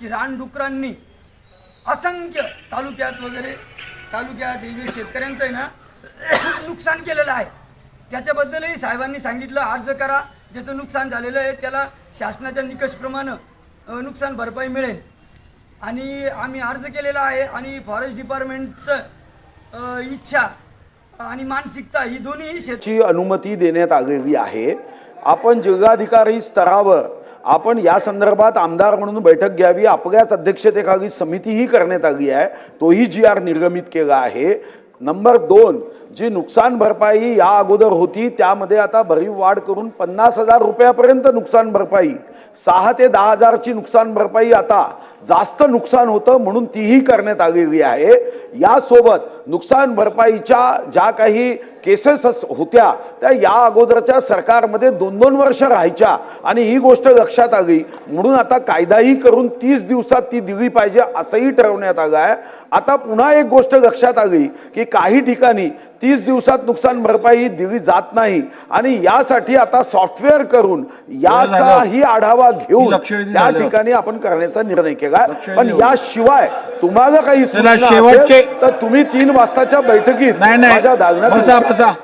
की रानडुकरांनी असंख्य तालुक्यात वगैरे तालुक्यात हे जे शेतकऱ्यांचं आहे ना नुकसान केलेलं आहे. त्याच्याबद्दलही साहेबांनी सांगितलं अर्ज करा. ज्याचं नुकसान झालेलं आहे त्याला शासनाच्या निकषप्रमाणे नुकसान भरपाई मिळेल. आणि आम्ही अर्ज केलेला आहे आणि फॉरेस्ट डिपार्टमेंटचं इच्छा आणि मानसिकता ही दोन्ही शेत अनुमती देण्यात आलेली आहे. आपण जिल्हाधिकारी स्तरावर आपण या संदर्भात आमदार म्हणून बैठक घ्यावी आपल्याच अध्यक्षतेखाली समितीही करण्यात आली आहे तोही जी आर निर्गमित केला आहे. नंबर दोन जी नुकसान भरपाई या अगोदर होती त्यामध्ये आता भरीव वाढ करून पन्नास हजार रुपयापर्यंत नुकसान भरपाई. सहा ते दहा हजारची नुकसान भरपाई आता जास्त नुकसान होतं म्हणून तीही करण्यात आलेली आहे. यासोबत नुकसान भरपाईच्या ज्या काही केसेस होत्या त्या या अगोदरच्या सरकारमध्ये दोन दोन वर्ष राहायच्या आणि ही गोष्ट लक्षात आली. म्हणून आता कायदाही करून तीस दिवसात ती दिली पाहिजे असंही ठरवण्यात आलं आहे. आता पुन्हा एक गोष्ट लक्षात आली की काही ठिकाणी तीस दिवसात नुकसान भरपाई दिली जात नाही. आणि यासाठी आता सॉफ्टवेअर करून याचाही आढावा घेऊन त्या. ठिकाणी आपण करण्याचा निर्णय केला. पण. याशिवाय तुम्हाला काही तर तुम्ही तीन वाजताच्या बैठकीत माझ्या दालनात